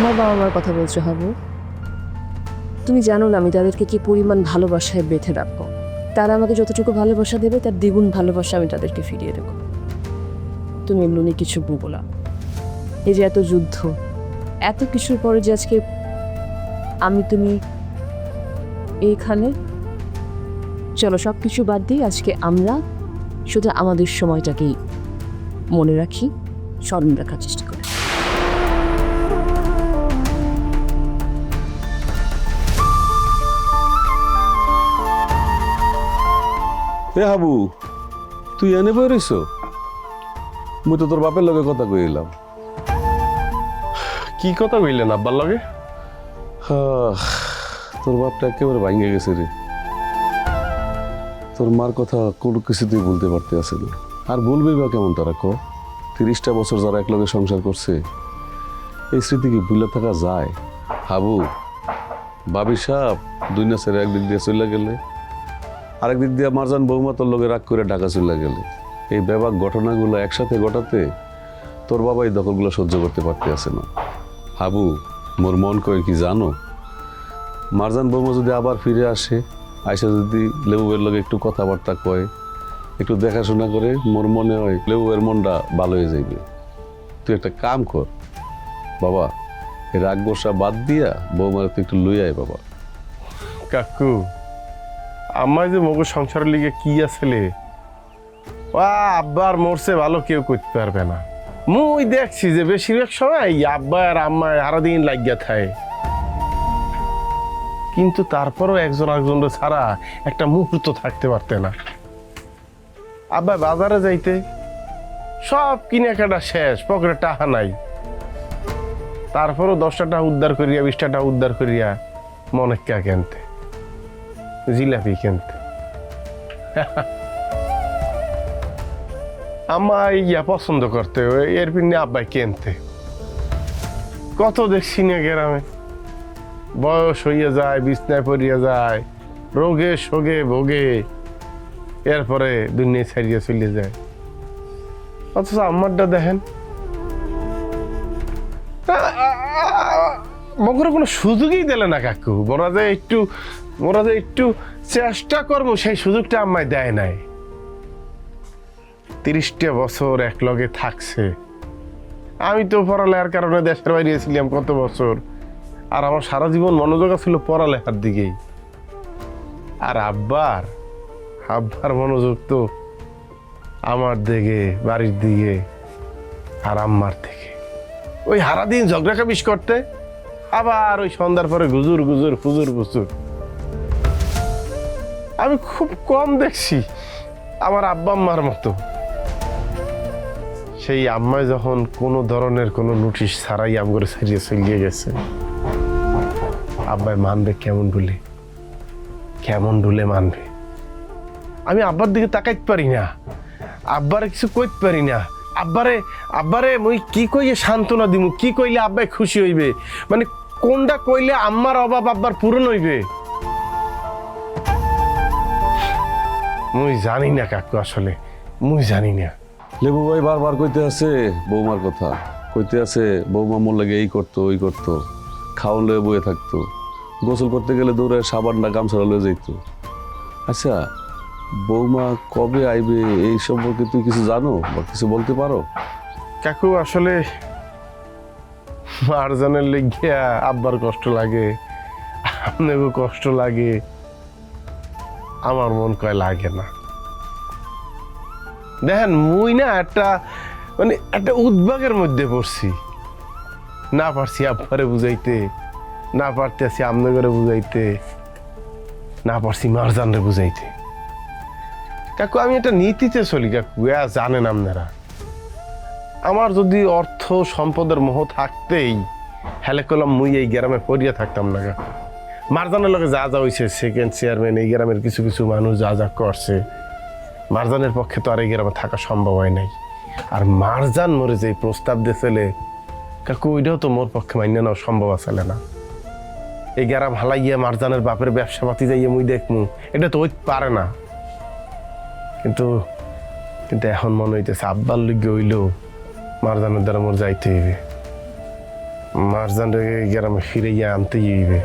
তোমার বাবা মার কথা বলছো, হাবু? তুমি জানো না আমি তাদেরকে কি পরিমাণ ভালোবাসায় বেঁধে রাখব। তারা আমাকে যতটুকু ভালোবাসা দেবে, তার দ্বিগুণ ভালোবাসা আমি তাদেরকে ফিরিয়ে দেবো। তুমি নিয়ে কিছু বলব না। এই যে এত যুদ্ধ, এত কিছুর পরে যে আজকে আমি তুমি এইখানে, চলো সব কিছু বাদ দিয়ে আজকে আমরা শুধু আমাদের সময়টাকেই মনে রাখি, স্মরণ রাখার চেষ্টা করি। এ হাবু তুই এনে বই রইছ? মুই তো তোর বাপের লগে কথা কইলাম কি কথা কইলেন আব্বার লগে? তোর বাপটা একেবারে ভাঙে গেছে রে তোর মার কথা কোনো কিছুতেই বলতে পারতে না আর বলবেই বা কেমন তারা ক? তিরিশটা বছর যারা একলগে সংসার করছে এই স্মৃতি কি ভুলে থাকা যায়? হাবু বাবি সাহ দুই না ছেড়ে একদিক দিয়ে চলে গেলে। আরেক দিক দিয়ে মারজান বৌমা লগে রাগ করে ঢাকা চলে গেল। এই ব্যাপক ঘটনাগুলো একসাথে ঘটাতে তোর বাবাই দখলগুলো সহ্য করতে পারতে আছে না। হাবু, মোর মন কয় কি জানো? মারজান বৌমা যদি আবার ফিরে আসে, আয়সা যদি লেবুয়ের লগে একটু কথাবার্তা কয়, একটু দেখাশোনা করে, মোর মনে হয় লেবুয়ের মনটা ভালো হয়ে যাইবে। তুই একটা কাম কর। বাবা, এই রাগ বসা বাদ দিয়া বৌমার তুই একটু লই আয় বাবা। কাকু আমার যে মগু সংসারের লিগে কি আসলে ও আব্বার মরছে ভালো কেউ করতে পারবে না। মুই দেখছি যে বেশিরভাগ সময় আব্বা আর আম্মা সারাদিন লাগিয়া থাকে। কিন্তু তারপরও একজন একজন ছাড়া একটা মুহূর্ত থাকতে পারতে না। আব্বা বাজারে যাইতে সব কিনে কাটা শেষ, পকেটে টাকা নাই। তারপরও দশটা টাকা উদ্ধার করিয়া, বিশটা টাকা উদ্ধার করিয়া মনেকা কিনতে জিলাপি কিনতে আমার ইয়া পছন্দ করতে এর পিনে আব্বাই কিনতে। কত দেখছি না গ্রামে। বয়স হইয়া যায়, বিছনায় পড়িয়া যায়, রোগে সোগে ভোগে, এরপরে দুনিয়া ছাড়িয়ে চলে যায়। অথচ আমারটা দেখেন মগরে কোনো সুযোগই দিলে না কাকু। মোরা যে একটু, মোরা যে একটু চেষ্টা করব, সেই সুযোগটা আমায় দেয় নাই। তিরিশটা বছর এক লগে থাকছে। আমি তো পড়ালেখার কারণে দেশের বাইরে ছিলাম কত বছর। আর আমার সারা জীবন মনোযোগ ছিল পড়ালেখার দিকেই। আর আব্বার আব্বার মনোযোগ তো আমার দিকে, বাড়ির দিকে আর আম্মার দিকে ওই সারাদিন ঝগড়া কাবিস করতে আবার ওই সন্ধ্যার পরে গুজুর গুজুর, ফুজুর ফুজুর। আমি খুব কম দেখছি আমার আব্বা আম্মার মতো। সেই আম্মায় যখন কোনো ধরনের কোনো নোটিশ ছাড়াই আম করে ছাড়িয়ে চলিয়ে গেছে আব্বায় মানবে কেমন ডুলে কেমন ডুলে মানবে। আমি আব্বার দিকে তাকাইতে পারি না, আব্বার কিছু কইতে পারি না। আব্বারে আব্বারে, মুই কি কইয়ে সান্ত্বনা দিমু? কি কইলে আব্বাই খুশি হইবে? মানে কোনটা কইলে আম্মার অভাব আব্বার পূরণ হইবে? মুই জানি না কাকু আসলে, মুই জানি না। লেবু ভাই বারবার কইতে আছে বৌমার কথা। কইতে আছে, বৌমা মোর লাগে এই করতো, ওই করতো, খাওয়ান লয়ে বয়ে থাকতো। গোসল করতে গেলে দৌড়ে সাবানটা গামছা লয়ে যাইতো। আচ্ছা বৌমা, কবে আইবে? এই সম্পর্কে তুই কিছু জানো বা কিছু বলতে পারো? কাকু, আসলে মারজানের লেগিয়া আব্বার কষ্ট লাগে, আপনাকেও কষ্ট লাগে, আমার মন কয় লাগে না। দেখেন, মুই না একটা মানে একটা উদ্বেগের মধ্যে পড়ছি। না পারছি আব্বারে বুঝাইতে, না পারতেছি আমনগরে বুঝাইতে, না পারছি মারজানরে বুঝাইতে। কাকু, আমি একটা নীতিতে চলি কাকু, এ জানেন আপনারা। আমার যদি অর্থ সম্পদের মোহ থাকতেই, হেলে কলম মুই এই গ্রামে পড়িয়া থাকতাম না গা মারজানের লগে যা যা হয়েছে সেকেন্ড চেয়ারম্যান এই গ্রামের কিছু কিছু মানুষ যা যা করছে, মারজানের পক্ষে তো আর এই গ্রামে থাকা সম্ভব হয় নাই। আর মারজান মরে যে প্রস্তাব দিয়েছিলে কাকু, ওইটাও তো মোর পক্ষে মান্য নেওয়া সম্ভব আসলে না। এই গ্রাম হালাইয়া মারজানের বাপের ব্যবসা পাতি যাইয়ে মুই দেখমু, এটা তো ওই পারে না। কিন্তু কিন্তু এখন মনে হইতেছে আব্বার লিগে হইলেও মারজানের দ্বারা মোর যাইতে হইবে। মারজান রে গ্রামে ফিরে গিয়ে আনতেই হইবে।